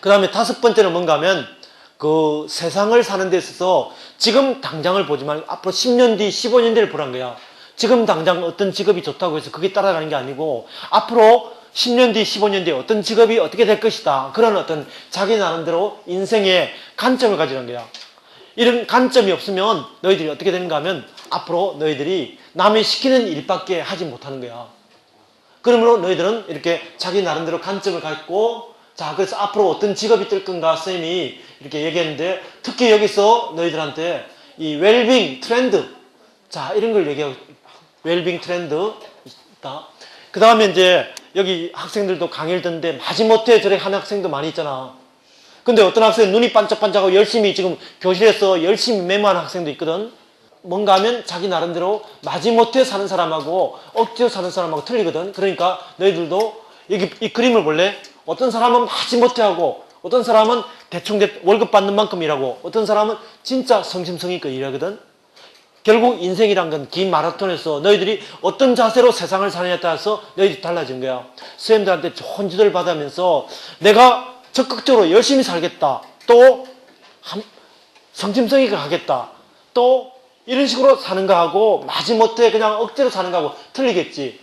그 다음에 다섯 번째는 뭔가 하면 그 세상을 사는 데 있어서 지금 당장을 보지 말고 앞으로 10년 뒤, 15년 뒤를 보란 거야. 지금 당장 어떤 직업이 좋다고 해서 그게 따라가는 게 아니고 앞으로 10년 뒤, 15년 뒤에 어떤 직업이 어떻게 될 것이다. 그런 어떤 자기 나름대로 인생의 관점을 가지는 거야. 이런 관점이 없으면 너희들이 어떻게 되는가 하면 앞으로 너희들이 남이 시키는 일밖에 하지 못하는 거야. 그러므로 너희들은 이렇게 자기 나름대로 관점을 갖고 자 그래서 앞으로 어떤 직업이 뜰 건가 쌤이 이렇게 얘기했는데 특히 여기서 너희들한테 이 웰빙 트렌드 자 이런 걸 얘기하고 웰빙 트렌드 있다. 그 다음에 이제 여기 학생들도 강의를 듣는데 마지못해 저렇게 하는 학생도 많이 있잖아. 근데 어떤 학생은 눈이 반짝반짝하고 열심히 지금 교실에서 열심히 메모하는 학생도 있거든. 뭔가 하면 자기 나름대로 마지못해 사는 사람하고 억지로 사는 사람하고 틀리거든. 그러니까 너희들도 여기 이 그림을 볼래? 어떤 사람은 마지못해 하고 어떤 사람은 대충 대- 월급 받는 만큼 일하고 어떤 사람은 진짜 성심성의껏 일하거든. 결국 인생이란 건 긴 마라톤에서 너희들이 어떤 자세로 세상을 사느냐에 따라서 너희들이 달라진 거야. 선생님들한테 좋은 지도를 받으면서 내가 적극적으로 열심히 살겠다. 또 한- 성심성의가 하겠다. 또 이런 식으로 사는 거하고 마지못해 그냥 억지로 사는 거하고 틀리겠지.